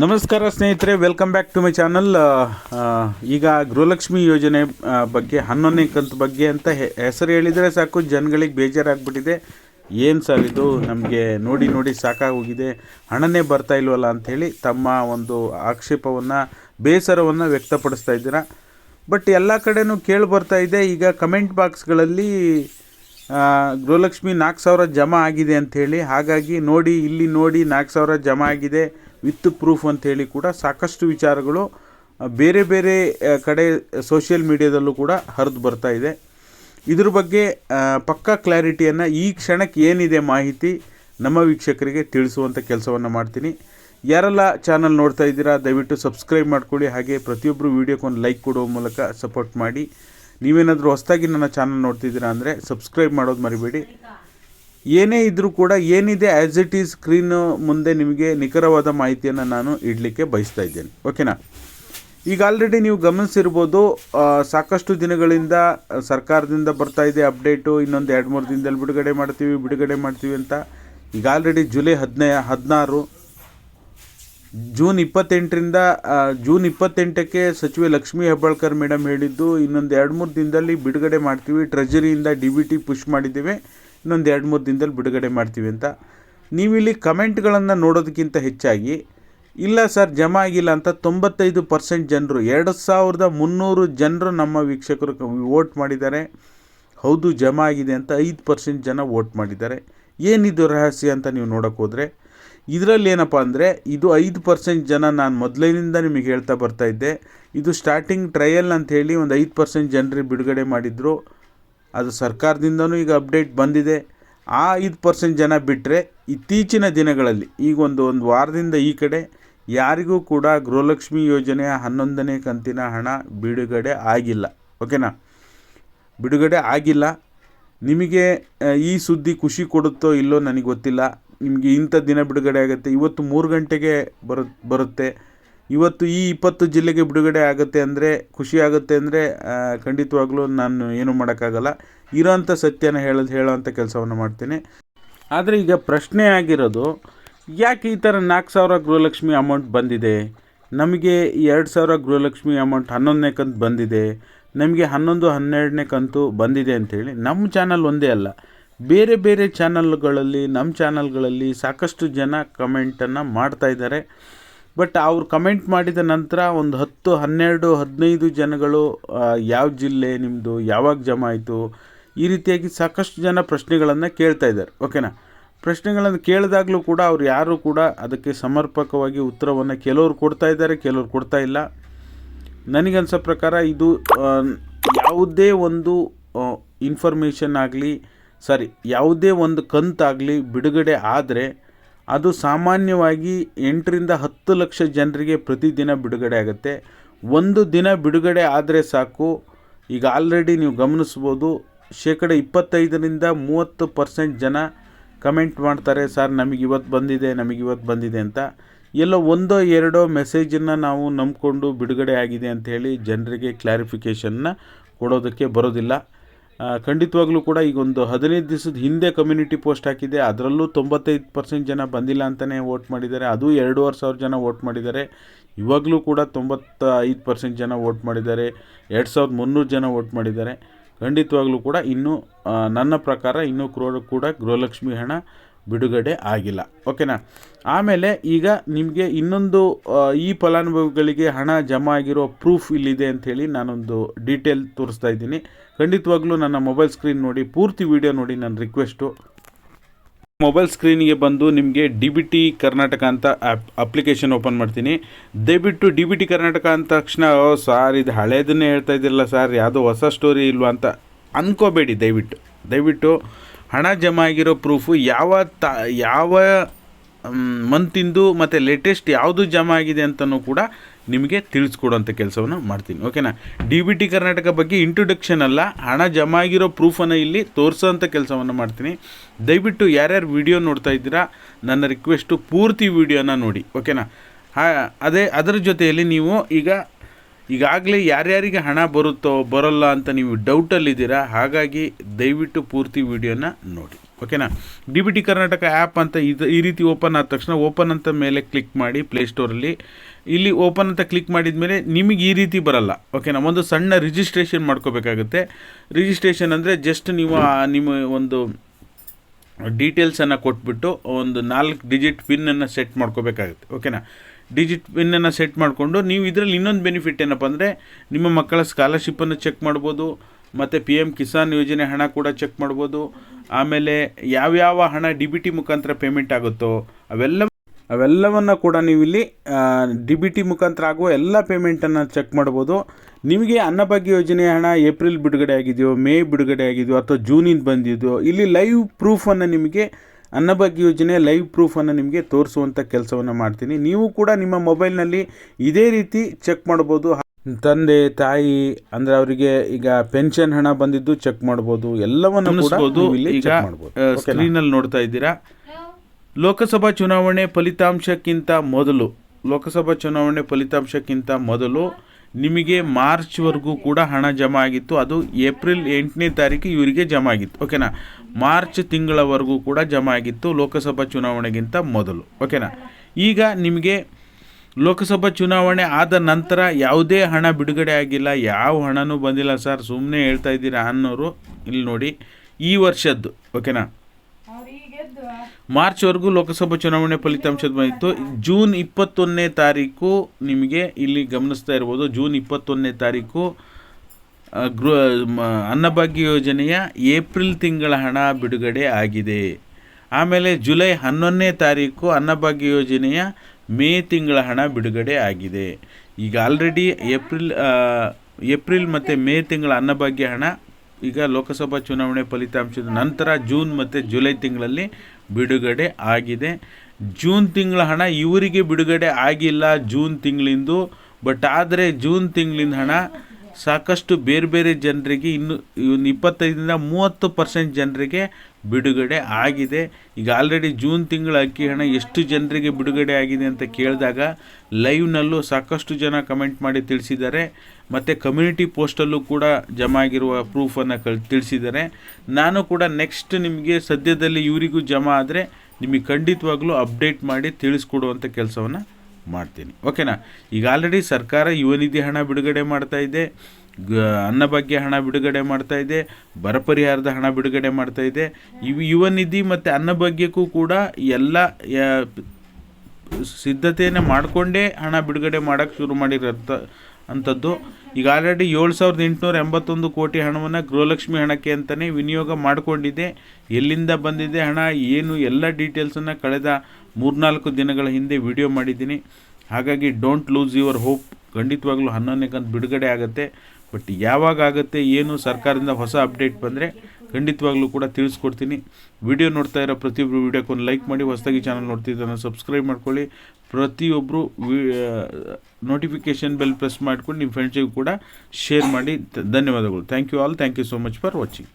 ನಮಸ್ಕಾರ ಸ್ನೇಹಿತರೆ welcome back to my channel ಈಗ ಗೃಹಲಕ್ಷ್ಮಿ ಯೋಜನೆ ಬಗ್ಗೆ, ಹನ್ನೊಂದನೇ ಕಂತು ಬಗ್ಗೆ ಅಂತ ಹೆಸರು ಹೇಳಿದರೆ ಸಾಕು, ಜನಗಳಿಗೆ ಬೇಜಾರಾಗ್ಬಿಟ್ಟಿದೆ. ಏನು ಸರ್ ಇದು? ನಮಗೆ ನೋಡಿ ನೋಡಿ ಸಾಕಾಗೋಗಿದೆ. ಹಣನೇ ಬರ್ತಾ ಇಲ್ವಲ್ಲ ಅಂಥೇಳಿ ತಮ್ಮ ಒಂದು ಆಕ್ಷೇಪವನ್ನು, ಬೇಸರವನ್ನು ವ್ಯಕ್ತಪಡಿಸ್ತಾ ಇದ್ದೀರಾ. ಬಟ್ ಎಲ್ಲ ಕಡೆನೂ ಕೇಳಿ ಬರ್ತಾ ಇದೆ. ಈಗ ಕಮೆಂಟ್ ಬಾಕ್ಸ್ಗಳಲ್ಲಿ ಗೃಹಲಕ್ಷ್ಮಿ ನಾಲ್ಕು ಸಾವಿರ ಜಮಾ ಆಗಿದೆ ಅಂಥೇಳಿ ಹಾಗಾಗಿ ನೋಡಿ, ಇಲ್ಲಿ ನೋಡಿ ನಾಲ್ಕು ಸಾವಿರ ಜಮಾ ಆಗಿದೆ. ವಿತ್ ಪ್ರೂಫ್ ಅಂತ ಹೇಳಿ ಕೂಡ ಸಾಕಷ್ಟು ವಿಚಾರಗಳು ಬೇರೆ ಬೇರೆ ಕಡೆ ಸೋಷಿಯಲ್ ಮೀಡಿಯಾದಲ್ಲೂ ಕೂಡ ಹರಿದು ಬರ್ತಾ ಇದೆ. ಇದ್ರ ಬಗ್ಗೆ ಪಕ್ಕಾ ಕ್ಲಾರಿಟಿಯನ್ನು ಈ ಕ್ಷಣಕ್ಕೆ ಏನಿದೆ ಮಾಹಿತಿ ನಮ್ಮ ವೀಕ್ಷಕರಿಗೆ ತಿಳಿಸುವಂಥ ಕೆಲಸವನ್ನು ಮಾಡ್ತೀನಿ. ಯಾರೆಲ್ಲ ಚಾನಲ್ ನೋಡ್ತಾ ಇದ್ದೀರಾ, ದಯವಿಟ್ಟು ಸಬ್ಸ್ಕ್ರೈಬ್ ಮಾಡ್ಕೊಳ್ಳಿ. ಹಾಗೆ ಪ್ರತಿಯೊಬ್ಬರು ವೀಡಿಯೋಕ್ಕೆ ಒಂದು ಲೈಕ್ ಕೊಡುವ ಮೂಲಕ ಸಪೋರ್ಟ್ ಮಾಡಿ. ನೀವೇನಾದರೂ ಹೊಸದಾಗಿ ನನ್ನ ಚಾನಲ್ ನೋಡ್ತಿದ್ದೀರಾ ಅಂದರೆ ಸಬ್ಸ್ಕ್ರೈಬ್ ಮಾಡೋದು ಮರಿಬೇಡಿ. ಏನೇ ಇದ್ದರೂ ಕೂಡ ಏನಿದೆ ಆ್ಯಸ್ ಇಟ್ ಈಸ್ ಸ್ಕ್ರೀನ್ ಮುಂದೆ ನಿಮಗೆ ನಿಖರವಾದ ಮಾಹಿತಿಯನ್ನು ನಾನು ಇಡಲಿಕ್ಕೆ ಬಯಸ್ತಾ ಇದ್ದೇನೆ. ಓಕೆನಾ ಈಗ ಆಲ್ರೆಡಿ ನೀವು ಗಮನಿಸಿರ್ಬೋದು ಸಾಕಷ್ಟು ದಿನಗಳಿಂದ ಸರ್ಕಾರದಿಂದ ಬರ್ತಾ ಇದೆ ಅಪ್ಡೇಟು ಇನ್ನೊಂದು ಎರಡು ಮೂರು ದಿನದಲ್ಲಿ ಬಿಡುಗಡೆ ಮಾಡ್ತೀವಿ ಬಿಡುಗಡೆ ಮಾಡ್ತೀವಿ ಅಂತ. ಈಗ ಆಲ್ರೆಡಿ ಜುಲೈ ಹದಿನೈ ಹದಿನಾರು, ಜೂನ್ ಇಪ್ಪತ್ತೆಂಟರಿಂದ ಜೂನ್ ಇಪ್ಪತ್ತೆಂಟಕ್ಕೆ ಸಚಿವೆ ಲಕ್ಷ್ಮೀ ಹೆಬ್ಬಾಳ್ಕರ್ ಮೇಡಮ್ ಹೇಳಿದ್ದು, ಇನ್ನೊಂದು ಎರಡು ಮೂರು ದಿನದಲ್ಲಿ ಬಿಡುಗಡೆ ಮಾಡ್ತೀವಿ. ಟ್ರೆಜರಿಯಿಂದ ಡಿ ಬಿ ಟಿ ಪುಷ್ ಮಾಡಿದ್ದೇವೆ. ಇನ್ನೊಂದು ಎರಡು ಮೂರು ದಿನದಲ್ಲಿ ಬಿಡುಗಡೆ ಮಾಡ್ತೀವಿ ಅಂತ. ನೀವಿಲ್ಲಿ ಕಮೆಂಟ್ಗಳನ್ನು ನೋಡೋದಕ್ಕಿಂತ ಹೆಚ್ಚಾಗಿ, ಇಲ್ಲ ಸರ್, ಜಮಾ ಆಗಿಲ್ಲ ಅಂತ ತೊಂಬತ್ತೈದು ಪರ್ಸೆಂಟ್ ಜನರು, ಎರಡು ಸಾವಿರದ ಮುನ್ನೂರು ಜನರು ನಮ್ಮ ವೀಕ್ಷಕರು ವೋಟ್ ಮಾಡಿದ್ದಾರೆ. ಹೌದು, ಜಮಾ ಆಗಿದೆ ಅಂತ ಐದು ಪರ್ಸೆಂಟ್ ಜನ ವೋಟ್ ಮಾಡಿದ್ದಾರೆ. ಏನಿದು ರಹಸ್ಯ ಅಂತ ನೀವು ನೋಡೋಕೆ ಹೋದರೆ, ಇದರಲ್ಲಿ ಏನಪ್ಪ ಅಂದರೆ, ಇದು ಐದು ಪರ್ಸೆಂಟ್ ಜನ ನಾನು ಮೊದಲಿನಿಂದ ನಿಮಗೆ ಹೇಳ್ತಾ ಬರ್ತಾ ಇದ್ದೆ. ಇದು ಸ್ಟಾರ್ಟಿಂಗ್ ಟ್ರಯಲ್ ಅಂತ ಹೇಳಿ ಒಂದು ಐದು ಪರ್ಸೆಂಟ್ ಜನರಿಗೆ ಬಿಡುಗಡೆ ಮಾಡಿದರು. ಅದು ಸರ್ಕಾರದಿಂದನೂ ಈಗ ಅಪ್ಡೇಟ್ ಬಂದಿದೆ. ಆ ಐದು ಪರ್ಸೆಂಟ್ ಜನ ಬಿಟ್ಟರೆ ಇತ್ತೀಚಿನ ದಿನಗಳಲ್ಲಿ, ಈಗ ಒಂದು ಒಂದು ವಾರದಿಂದ ಈ ಕಡೆ ಯಾರಿಗೂ ಕೂಡ ಗೃಹಲಕ್ಷ್ಮಿ ಯೋಜನೆಯ ಹನ್ನೊಂದನೇ ಕಂತಿನ ಹಣ ಬಿಡುಗಡೆ ಆಗಿಲ್ಲ. ಓಕೆನಾ? ಬಿಡುಗಡೆ ಆಗಿಲ್ಲ. ನಿಮಗೆ ಈ ಸುದ್ದಿ ಖುಷಿ ಕೊಡುತ್ತೋ ಇಲ್ಲೋ ನನಗೆ ಗೊತ್ತಿಲ್ಲ. ನಿಮಗೆ ಇಂಥ ದಿನ ಬಿಡುಗಡೆ ಆಗುತ್ತೆ. ಇವತ್ತು ಮೂರು ಗಂಟೆಗೆ ಬರು, ಬರುತ್ತೆ. ಇವತ್ತು ಈ ಇಪ್ಪತ್ತು ಜಿಲ್ಲೆಗೆ ಬಿಡುಗಡೆ ಆಗುತ್ತೆ ಅಂದರೆ, ಖುಷಿ ಆಗುತ್ತೆ ಅಂದರೆ ಖಂಡಿತವಾಗ್ಲೂ ನಾನು ಏನೂ ಮಾಡೋಕ್ಕಾಗಲ್ಲ. ಇರೋಂಥ ಸತ್ಯನ ಹೇಳೋದು ಹೇಳೋವಂಥ ಕೆಲಸವನ್ನು ಮಾಡ್ತೀನಿ. ಆದರೆ ಈಗ ಪ್ರಶ್ನೆ ಆಗಿರೋದು, ಯಾಕೆ ಈ ಥರ ನಾಲ್ಕು ಸಾವಿರ ಗೃಹಲಕ್ಷ್ಮಿ ಅಮೌಂಟ್ ಬಂದಿದೆ? ನಮಗೆ ಎರಡು ಸಾವಿರ ಗೃಹಲಕ್ಷ್ಮಿ ಅಮೌಂಟ್ ಹನ್ನೊಂದನೇ ಕಂತು ಬಂದಿದೆ. ನಮಗೆ ಹನ್ನೊಂದು, ಹನ್ನೆರಡನೇ ಕಂತು ಬಂದಿದೆ ಅಂಥೇಳಿ ನಮ್ಮ ಚಾನಲ್ ಒಂದೇ ಅಲ್ಲ. ಬೇರೆ ಬೇರೆ ಚಾನಲ್ಗಳಲ್ಲಿ ನಮ್ಮ ಚಾನಲ್ಗಳಲ್ಲಿ ಸಾಕಷ್ಟು ಜನ ಕಮೆಂಟನ್ನು ಮಾಡ್ತಾ ಇದ್ದಾರೆ. ಬಟ್ ಅವ್ರು ಕಮೆಂಟ್ ಮಾಡಿದ ನಂತರ ಒಂದು ಹತ್ತು, ಹನ್ನೆರಡು, ಹದಿನೈದು ಜನಗಳು ಯಾವ ಜಿಲ್ಲೆ ನಿಮ್ಮದು ಯಾವಾಗ ಜಮಾ ಆಯಿತು, ಈ ರೀತಿಯಾಗಿ ಸಾಕಷ್ಟು ಜನ ಪ್ರಶ್ನೆಗಳನ್ನು ಕೇಳ್ತಾ ಇದ್ದಾರೆ. ಓಕೆನಾ ಪ್ರಶ್ನೆಗಳನ್ನು ಕೇಳಿದಾಗಲೂ ಕೂಡ ಅವ್ರು ಯಾರೂ ಕೂಡ ಅದಕ್ಕೆ ಸಮರ್ಪಕವಾಗಿ ಉತ್ತರವನ್ನು ಕೆಲವರು ಕೊಡ್ತಾ ಇದ್ದಾರೆ, ಕೆಲವರು ಕೊಡ್ತಾ ಇಲ್ಲ. ನನಗನ್ಸೋ ಪ್ರಕಾರ ಇದು ಯಾವುದೇ ಒಂದು ಇನ್ಫಾರ್ಮೇಷನ್ ಆಗಲಿ ಸಾರಿ ಯಾವುದೇ ಒಂದು ಕಂತಾಗಲಿ ಬಿಡುಗಡೆ ಆದರೆ ಅದು ಸಾಮಾನ್ಯವಾಗಿ ಎಂಟರಿಂದ ಹತ್ತು ಲಕ್ಷ ಜನರಿಗೆ ಪ್ರತಿದಿನ ಬಿಡುಗಡೆ ಆಗುತ್ತೆ. ಒಂದು ದಿನ ಬಿಡುಗಡೆ ಆದರೆ ಸಾಕು. ಈಗ ಆಲ್ರೆಡಿ ನೀವು ಗಮನಿಸ್ಬೋದು. ಶೇಕಡ ಇಪ್ಪತ್ತೈದರಿಂದ ಮೂವತ್ತು ಪರ್ಸೆಂಟ್ ಜನ ಕಮೆಂಟ್ ಮಾಡ್ತಾರೆ, ಸರ್, ನಮಗೆ ಇವತ್ತು ಬಂದಿದೆ, ನಮಗೆ ಇವತ್ತು ಬಂದಿದೆ ಅಂತ. ಎಲ್ಲೋ ಒಂದೋ ಎರಡೋ ಮೆಸೇಜನ್ನು ನಾವು ನಂಬಿಕೊಂಡು ಬಿಡುಗಡೆ ಆಗಿದೆ ಅಂಥೇಳಿ ಜನರಿಗೆ ಕ್ಲಾರಿಫಿಕೇಷನ್ನ ಕೊಡೋದಕ್ಕೆ ಬರೋದಿಲ್ಲ. ಖಂಡಿತವಾಗ್ಲೂ ಕೂಡ ಈಗ ಒಂದು ಹದಿನೈದು ದಿವಸದ ಹಿಂದೆ ಕಮ್ಯುನಿಟಿ ಪೋಸ್ಟ್ ಹಾಕಿದೆ. ಅದರಲ್ಲೂ ತೊಂಬತ್ತೈದು ಪರ್ಸೆಂಟ್ ಜನ ಬಂದಿಲ್ಲ ಅಂತಲೇ ವೋಟ್ ಮಾಡಿದ್ದಾರೆ. ಅದು ಎರಡೂವರೆ ಸಾವಿರ ಜನ ವೋಟ್ ಮಾಡಿದ್ದಾರೆ. ಇವಾಗಲೂ ಕೂಡ ತೊಂಬತ್ತ ಐದು ಪರ್ಸೆಂಟ್ ಜನ ವೋಟ್ ಮಾಡಿದ್ದಾರೆ. ಎರಡು ಸಾವಿರದ ಮುನ್ನೂರು ಜನ ವೋಟ್ ಮಾಡಿದ್ದಾರೆ. ಖಂಡಿತವಾಗ್ಲೂ ಕೂಡ ಇನ್ನೂ ನನ್ನ ಪ್ರಕಾರ ಇನ್ನೂ ಕ್ರೋ ಕೂಡ ಗೃಹಲಕ್ಷ್ಮಿ ಹಣ ಬಿಡುಗಡೆ ಆಗಿಲ್ಲ. ಓಕೆನಾ? ಆಮೇಲೆ ಈಗ ನಿಮಗೆ ಇನ್ನೊಂದು ಈ ಫಲಾನುಭವಿಗಳಿಗೆ ಹಣ ಜಮಾ ಆಗಿರೋ ಪ್ರೂಫ್ ಇಲ್ಲಿದೆ ಅಂಥೇಳಿ ನಾನೊಂದು ಡೀಟೇಲ್ ತೋರಿಸ್ತಾ ಇದ್ದೀನಿ. ಖಂಡಿತವಾಗ್ಲೂ ನನ್ನ ಮೊಬೈಲ್ ಸ್ಕ್ರೀನ್ ನೋಡಿ, ಪೂರ್ತಿ ವಿಡಿಯೋ ನೋಡಿ ನನ್ನ ರಿಕ್ವೆಸ್ಟು ಮೊಬೈಲ್ ಸ್ಕ್ರೀನಿಗೆ ಬಂದು ನಿಮಗೆ ಡಿ ಬಿ ಟಿ ಕರ್ನಾಟಕ ಅಂತ ಆ್ಯಪ್ ಅಪ್ಲಿಕೇಶನ್ ಓಪನ್ ಮಾಡ್ತೀನಿ. ದಯವಿಟ್ಟು ಡಿ ಬಿ ಟಿ ಕರ್ನಾಟಕ ಅಂದ ತಕ್ಷಣ ಸಾರ್ ಇದು ಹಳೇದನ್ನೇ ಹೇಳ್ತಾ ಇದ್ದಿರಲ್ಲ ಸರ್ ಯಾವುದೋ ಹೊಸ ಸ್ಟೋರಿ ಇಲ್ವಾ? ಅಂತ ಅಂದ್ಕೋಬೇಡಿ ದಯವಿಟ್ಟು. ದಯವಿಟ್ಟು ಹಣ ಜಮಾ ಆಗಿರೋ ಪ್ರೂಫು ಯಾವ ತ, ಯಾವ ಮಂತಿಂದು ಮತ್ತು ಲೇಟೆಸ್ಟ್ ಯಾವುದು ಜಮಾ ಆಗಿದೆ ಅಂತಲೂ ಕೂಡ ನಿಮಗೆ ತಿಳಿಸ್ಕೊಡೋಂಥ ಕೆಲಸವನ್ನು ಮಾಡ್ತೀನಿ ಓಕೆನಾ ಡಿ ಬಿ ಟಿ ಕರ್ನಾಟಕ ಬಗ್ಗೆ ಇಂಟ್ರೊಡಕ್ಷನ್ ಅಲ್ಲ, ಹಣ ಜಮಾ ಆಗಿರೋ ಪ್ರೂಫನ್ನು ಇಲ್ಲಿ ತೋರಿಸೋವಂಥ ಕೆಲಸವನ್ನು ಮಾಡ್ತೀನಿ. ದಯವಿಟ್ಟು ಯಾರ್ಯಾರು ವಿಡಿಯೋ ನೋಡ್ತಾ ಇದ್ದೀರಾ, ನನ್ನ ರಿಕ್ವೆಸ್ಟು ಪೂರ್ತಿ ವಿಡಿಯೋನ ನೋಡಿ ಓಕೆನಾ ಅದೇ, ಅದರ ಜೊತೆಯಲ್ಲಿ ನೀವು ಈಗ, ಈಗಾಗಲೇ ಯಾರ್ಯಾರಿಗೆ ಹಣ ಬರುತ್ತೋ, ಬರೋಲ್ಲ ಅಂತ ನೀವು ಡೌಟಲ್ಲಿದ್ದೀರಾ ಹಾಗಾಗಿ ದಯವಿಟ್ಟು ಪೂರ್ತಿ ವಿಡಿಯೋನ ನೋಡಿ. ಓಕೆನಾ? D B T Karnataka app ಅಂತ ಇದು ಈ ರೀತಿ ಓಪನ್ ಆದ ತಕ್ಷಣ ಓಪನ್ ಅಂತ ಮೇಲೆ ಕ್ಲಿಕ್ ಮಾಡಿ ಪ್ಲೇಸ್ಟೋರಲ್ಲಿ ಇಲ್ಲಿ ಓಪನ್ ಅಂತ ಕ್ಲಿಕ್ ಮಾಡಿದ ಮೇಲೆ ನಿಮಗೆ ಈ ರೀತಿ ಬರಲ್ಲ. ಓಕೆನಾ? ಒಂದು ಸಣ್ಣ ರಿಜಿಸ್ಟ್ರೇಷನ್ ಮಾಡ್ಕೋಬೇಕಾಗುತ್ತೆ. ರಿಜಿಸ್ಟ್ರೇಷನ್ ಅಂದರೆ ಜಸ್ಟ್ ನೀವು ನಿಮ್ಮ ಒಂದು ಡೀಟೇಲ್ಸನ್ನು ಕೊಟ್ಬಿಟ್ಟು ಒಂದು ನಾಲ್ಕು ಡಿಜಿಟ್ ಪಿನ್ನನ್ನು ಸೆಟ್ ಮಾಡ್ಕೋಬೇಕಾಗುತ್ತೆ. ಓಕೆನಾ? ಡಿಜಿಟ್ ಪಿನ್ನನ್ನು ಸೆಟ್ ಮಾಡಿಕೊಂಡು ನೀವು ಇದರಲ್ಲಿ ಇನ್ನೊಂದು ಬೆನಿಫಿಟ್ ಏನಪ್ಪ ಅಂದರೆ ನಿಮ್ಮ ಮಕ್ಕಳ ಸ್ಕಾಲರ್ಶಿಪ್ಪನ್ನು ಚೆಕ್ ಮಾಡ್ಬೋದು. ಮತ್ತು ಪಿ ಎಂ ಕಿಸಾನ್ ಯೋಜನೆ ಹಣ ಕೂಡ ಚೆಕ್ ಮಾಡ್ಬೋದು. ಆಮೇಲೆ ಯಾವ್ಯಾವ ಹಣ ಡಿ ಬಿ ಟಿ ಮುಖಾಂತರ ಪೇಮೆಂಟ್ ಆಗುತ್ತೋ ಅವೆಲ್ಲ ಅವೆಲ್ಲವನ್ನು ಕೂಡ ನೀವು ಇಲ್ಲಿ ಡಿ ಬಿ ಟಿ ಮುಖಾಂತರ ಆಗುವ ಎಲ್ಲ ಪೇಮೆಂಟನ್ನು ಚೆಕ್ ಮಾಡ್ಬೋದು. ನಿಮಗೆ ಅನ್ನಭಾಗ್ಯ ಯೋಜನೆಯ ಹಣ ಏಪ್ರಿಲ್ ಬಿಡುಗಡೆ ಆಗಿದೆಯೋ ಮೇ ಬಿಡುಗಡೆ ಆಗಿದೆಯೋ ಅಥವಾ ಜೂನಿಂದ ಬಂದಿದೆಯೋ, ಇಲ್ಲಿ ಲೈವ್ ಪ್ರೂಫನ್ನು ನಿಮಗೆ ಅನ್ನಭಾಗ್ಯ ಯೋಜನೆ ಲೈವ್ ಪ್ರೂಫನ್ನು ನಿಮಗೆ ತೋರಿಸುವಂಥ ಕೆಲಸವನ್ನು ಮಾಡ್ತೀನಿ. ನೀವು ಕೂಡ ನಿಮ್ಮ ಮೊಬೈಲ್ನಲ್ಲಿ ಇದೇ ರೀತಿ ಚೆಕ್ ಮಾಡ್ಬೋದು. ತಂದೆ ತಾಯಿ ಅಂದ್ರೆ ಅವರಿಗೆ ಈಗ ಪೆನ್ಷನ್ ಹಣ ಬಂದಿದ್ದು ಚೆಕ್ ಮಾಡಬಹುದು ಎಲ್ಲವನ್ನು ಮಾಡ್ಬೋದು. ಸ್ಕ್ರೀನಲ್ಲಿ ನೋಡ್ತಾ ಇದ್ದೀರಾ? ಲೋಕಸಭಾ ಚುನಾವಣೆ ಫಲಿತಾಂಶಕ್ಕಿಂತ ಮೊದಲು ಲೋಕಸಭಾ ಚುನಾವಣೆ ಫಲಿತಾಂಶಕ್ಕಿಂತ ಮೊದಲು ನಿಮಗೆ ಮಾರ್ಚ್ವರೆಗೂ ಕೂಡ ಹಣ ಜಮಾ ಆಗಿತ್ತು. ಅದು ಏಪ್ರಿಲ್ ಎಂಟನೇ ತಾರೀಕು ಇವರಿಗೆ ಜಮಾ ಆಗಿತ್ತು. ಓಕೆನಾ ಮಾರ್ಚ್ ತಿಂಗಳವರೆಗೂ ಕೂಡ ಜಮಾ ಆಗಿತ್ತು ಲೋಕಸಭಾ ಚುನಾವಣೆಗಿಂತ ಮೊದಲು. ಓಕೆನಾ ಈಗ ನಿಮಗೆ ಲೋಕಸಭಾ ಚುನಾವಣೆ ಆದ ನಂತರ ಯಾವುದೇ ಹಣ ಬಿಡುಗಡೆ ಆಗಿಲ್ಲ. ಯಾವ ಹಣನೂ ಬಂದಿಲ್ಲ ಸರ್. ಸುಮ್ಮನೆ ಹೇಳ್ತಾ ಇದ್ದೀರಾ ಅನ್ನೋರು ಇಲ್ಲಿ ನೋಡಿ. ಈ ವರ್ಷದ್ದು ಓಕೆನಾ ಮಾರ್ಚ್ವರೆಗೂ ಲೋಕಸಭಾ ಚುನಾವಣೆ ಫಲಿತಾಂಶದ ಬಂದಿತ್ತು. ಜೂನ್ ಇಪ್ಪತ್ತೊಂದನೇ ತಾರೀಕು ನಿಮಗೆ ಇಲ್ಲಿ ಗಮನಿಸ್ತಾ ಇರ್ಬೋದು. ಜೂನ್ ಇಪ್ಪತ್ತೊಂದನೇ ತಾರೀಕು ಗೃಹ ಅನ್ನಭಾಗ್ಯ ಯೋಜನೆಯ ಏಪ್ರಿಲ್ ತಿಂಗಳ ಹಣ ಬಿಡುಗಡೆ ಆಗಿದೆ. ಆಮೇಲೆ ಜುಲೈ ಹನ್ನೊಂದನೇ ತಾರೀಕು ಅನ್ನಭಾಗ್ಯ ಯೋಜನೆಯ ಮೇ ತಿಂಗಳ ಹಣ ಬಿಡುಗಡೆ ಆಗಿದೆ. ಈಗ ಆಲ್ರೆಡಿ ಏಪ್ರಿಲ್ ಏಪ್ರಿಲ್ ಮತ್ತು ಮೇ ತಿಂಗಳ ಅನ್ನಭಾಗ್ಯ ಹಣ ಈಗ ಲೋಕಸಭಾ ಚುನಾವಣೆ ಫಲಿತಾಂಶದ ನಂತರ ಜೂನ್ ಮತ್ತು ಜುಲೈ ತಿಂಗಳಲ್ಲಿ ಬಿಡುಗಡೆ ಆಗಿದೆ. ಜೂನ್ ತಿಂಗಳ ಹಣ ಇವರಿಗೆ ಬಿಡುಗಡೆ ಆಗಿಲ್ಲ ಜೂನ್ ತಿಂಗಳಿಂದು ಬಟ್ ಆದರೆ ಜೂನ್ ತಿಂಗಳಿಂದ ಹಣ ಸಾಕಷ್ಟು ಬೇರೆ ಬೇರೆ ಜನರಿಗೆ ಇನ್ನು ಇಪ್ಪತ್ತೈದರಿಂದ ಮೂವತ್ತು ಪರ್ಸೆಂಟ್ ಜನರಿಗೆ ಬಿಡುಗಡೆ ಆಗಿದೆ. ಈಗ ಆಲ್ರೆಡಿ ಜೂನ್ ತಿಂಗಳ ಅಕ್ಕಿ ಹಣ ಎಷ್ಟು ಜನರಿಗೆ ಬಿಡುಗಡೆ ಆಗಿದೆ ಅಂತ ಕೇಳಿದಾಗ ಲೈವ್ನಲ್ಲೂ ಸಾಕಷ್ಟು ಜನ ಕಮೆಂಟ್ ಮಾಡಿ ತಿಳಿಸಿದ್ದಾರೆ. ಮತ್ತು ಕಮ್ಯುನಿಟಿ ಪೋಸ್ಟಲ್ಲೂ ಕೂಡ ಜಮಾ ಆಗಿರುವ ಪ್ರೂಫನ್ನು ಕಳ್, ತಿಳಿಸಿದ್ದಾರೆ. ನಾನು ಕೂಡ ನೆಕ್ಸ್ಟ್ ನಿಮಗೆ ಸದ್ಯದಲ್ಲಿ ಇವರಿಗೂ ಜಮಾ ಆದರೆ ನಿಮಗೆ ಖಂಡಿತವಾಗ್ಲೂ ಅಪ್ಡೇಟ್ ಮಾಡಿ ತಿಳಿಸ್ಕೊಡುವಂಥ ಕೆಲಸವನ್ನು ಮಾಡ್ತೀನಿ. ಓಕೆನಾ ಈಗ ಆಲ್ರೆಡಿ ಸರ್ಕಾರ ಯುವ ನಿಧಿ ಹಣ ಬಿಡುಗಡೆ ಮಾಡ್ತಾ ಇದೆ. ಗ ಅನ್ನಭಾಗ್ಯ ಹಣ ಬಿಡುಗಡೆ ಮಾಡ್ತಾ ಇದೆ ಬರ ಪರಿಹಾರದ ಹಣ ಬಿಡುಗಡೆ ಮಾಡ್ತಾ ಇದೆ. ಇವು, ಯುವ ನಿಧಿ ಮತ್ತು ಅನ್ನಭಾಗ್ಯಕ್ಕೂ ಕೂಡ ಎಲ್ಲ ಸಿದ್ಧತೆಯನ್ನು ಮಾಡಿಕೊಂಡೇ ಹಣ ಬಿಡುಗಡೆ ಮಾಡೋಕ್ಕೆ ಶುರು ಮಾಡಿರೋಂಥ ಅಂಥದ್ದು ಈಗ ಆಲ್ರೆಡಿ ಏಳು ಸಾವಿರದ ಎಂಟುನೂರ ಎಂಬತ್ತೊಂದು ಕೋಟಿ ಹಣವನ್ನು ಗೃಹಲಕ್ಷ್ಮಿ ಹಣಕ್ಕೆ ಅಂತಲೇ ವಿನಿಯೋಗ ಮಾಡಿಕೊಂಡಿದೆ. ಎಲ್ಲಿಂದ ಬಂದಿದೆ ಹಣ, ಏನು, ಎಲ್ಲ ಡೀಟೇಲ್ಸನ್ನು ಕಳೆದ ಮೂರ್ನಾಲ್ಕು ದಿನಗಳ ಹಿಂದೆ ವಿಡಿಯೋ ಮಾಡಿದ್ದೀನಿ. ಹಾಗಾಗಿ ಡೋಂಟ್ ಲೂಸ್ ಯುವರ್ ಹೋಪ್ ಖಂಡಿತವಾಗ್ಲೂ ಹನ್ನೊಂದನೇ ಕಂತು ಬಿಡುಗಡೆ ಆಗುತ್ತೆ. ಬಟ್ ಯಾವಾಗ ಆಗುತ್ತೆ, ಏನು ಸರ್ಕಾರದಿಂದ ಹೊಸ ಅಪ್ಡೇಟ್ ಬಂದರೆ ಖಂಡಿತವಾಗ್ಲೂ ಕೂಡ ತಿಳಿಸ್ಕೊಡ್ತೀನಿ. ವಿಡಿಯೋ ನೋಡ್ತಾ ಇರೋ ಪ್ರತಿಯೊಬ್ಬರು ವಿಡಿಯೋಕ್ಕೆ ಒಂದು ಲೈಕ್ ಮಾಡಿ, ಹೊಸದಾಗಿ ಚಾನಲ್ ನೋಡ್ತಿದ್ದಾನೆ ಸಬ್ಸ್ಕ್ರೈಬ್ ಮಾಡ್ಕೊಳ್ಳಿ. ಪ್ರತಿಯೊಬ್ಬರು ವಿ ನೋಟಿಫಿಕೇಷನ್ ಬೆಲ್ ಪ್ರೆಸ್ ಮಾಡ್ಕೊಂಡು ನಿಮ್ಮ ಫ್ರೆಂಡ್ಸಿಗೂ ಕೂಡ ಶೇರ್ ಮಾಡಿ. ಧನ್ಯವಾದಗಳು. Thank you all thank you so much for watching